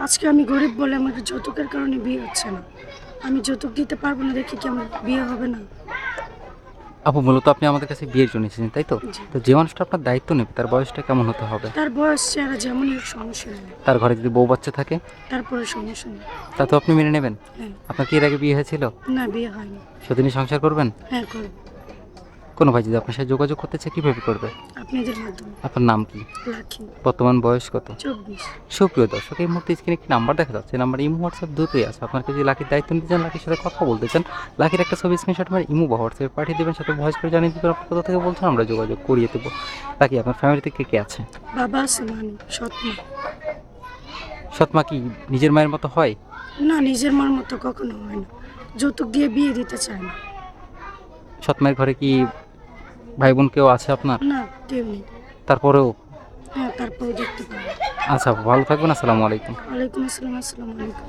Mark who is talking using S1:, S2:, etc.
S1: আজকে আমি গরিব বলে আমাকে যৌতুকের কারণে বিয়ে হচ্ছে না। আমি যৌতুক দিতে পারব না দেখি কি আমার বিয়ে হবে না?
S2: আপু মূলত আপনি আমাদের কাছে বিয়ের জন্য এসেছেন তাই তো। তো যে মানুষটা আপনার দায়িত্ব নেবে তার বয়সটা কেমন হতে হবে?
S1: তার বয়স চেহারা যেমনই হোক সমস্যা নেই।
S2: তার ঘরে যদি বউ বাচ্চা থাকে?
S1: তারপরে সমস্যা নেই।
S2: তা তো আপনি মেনে নেবেন।
S1: হ্যাঁ।
S2: আপনার কি এর আগে বিয়ে হয়েছিল?
S1: না বিয়ে হয়নি।
S2: সেদিনই সংসার করবেন?
S1: হ্যাঁ করব।
S2: কোনো ভাই যদি আপনার সাথে যোগাযোগ করতে চায় কীভাবে করবে?
S1: আপনাদের মাধ্যমে।
S2: আপনার নাম কি?
S1: লাখি
S2: বর্তমান বয়স কত?
S1: চব্বিশ।
S2: সুপ্রিয় দর্শক এই মুহূর্তে স্ক্রিনে একটি নাম্বার দেখা যাচ্ছে। নাম্বার ইমো হোয়াটসঅ্যাপ দুটোই আছে। আপনার যদি লাকির দায়িত্ব নিতে চান লাকির সাথে কথা বলতে চান লাকির একটা ছবি স্ক্রিনশট আমার ইমো বা হোয়াটসঅ্যাপে পাঠিয়ে দেবেন। সাথে ভয়েস করে জানিয়ে দেবেন আপনি কোথা থেকে বলছেন আমরা যোগাযোগ করিয়ে দেবো। লাকি আপনার ফ্যামিলিতে কে কে আছে?
S1: বাবা আছে মানে সৎমা।
S2: সৎমা কি নিজের মায়ের মতো হয়?
S1: না নিজের মার মতো কখনো হয় না। যৌতুক দিয়ে বিয়ে দিতে চায় না।
S2: সৎমায়ের ঘরে কি ভাই বোন কেউ আছে আপনার?
S1: না কেউ নেই
S2: তারপরেও?
S1: হ্যাঁ তারপরেও দেখতে পাবো।
S2: আচ্ছা ভালো থাকবেন আসসালামু আলাইকুম।
S1: ওয়ালাইকুম আসসালাম আসসালামু আলাইকুম।